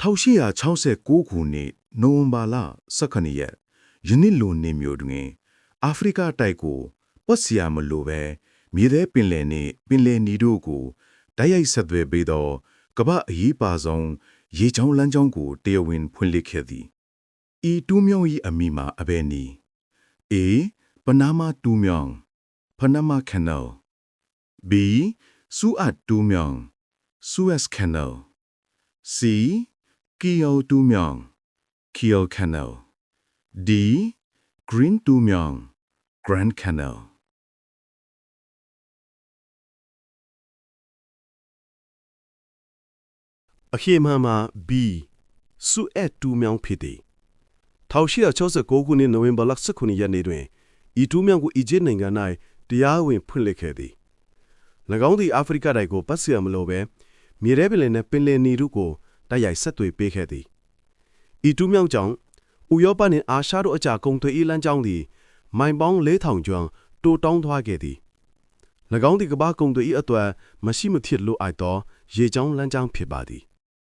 1869ခုနှစ်နိုဝင်ဘာလ18ရက်ယနေ့လိုနေမျိုးတွင်အာဖရိကတိုက်ကိုပတ်စရာမလိုပဲမြေထဲပင်လယ်နှင့်ပင်လယ်နီတို့ကိုတိုက်ရိုက်ဆက်သွယ်ပေးသောကမ္ဘာအရေးပါဆုံးရေချောင်းလမ်းကြောင်းကိုတရားဝင်ဖွင့်လှစ်ခဲ့သည်ဤတူးမြောင်း၏အမိမှာအဘယ်နည်း A ပနာမတူးမြောင်း Panama Canal B စူအတ်တူးမြောင်း Suez Canal C ကီယိုတူးမြောင်း Kiel Canal D Green တူးမြောင်း Grand Canal အခေမှန်မှာ B စုအက်တူးမြောင်းဖြစ်သည်1869ခုနှစ်နိုဝင်ဘာလ19ရက်နေ့တွင်ဤတူးမြောင်းကိုအီဂျစ်နိုင်ငံ၌တရားဝင်ဖွင့်လှစ်ခဲ့သည်၎င်းသည်အာဖရိကတိုက်ကိုပတ်စရမလို့ပဲမြေထဲပင်လယ်နှင့်ပင်လယ်နီတို့ကို တိုက်ရိုက်ဆက်သွယ်ပေးခဲ့သည်ဤတူးမြောင်းကြောင့်ဥရောပနှင့်အာရှတို့အကြားကုန်သွယ်ရေးလမ်းကြောင်းသည်မိုင်ပေါင်း4000ကျော်တိုးတောင်းသွားခဲ့သည်၎င်းသည်ကမ္ဘာကုန်သွယ်ရေးအတွက်မရှိမဖြစ်လိုအပ်သောရေကြောင်းလမ်းကြောင်းဖြစ်ပါသည်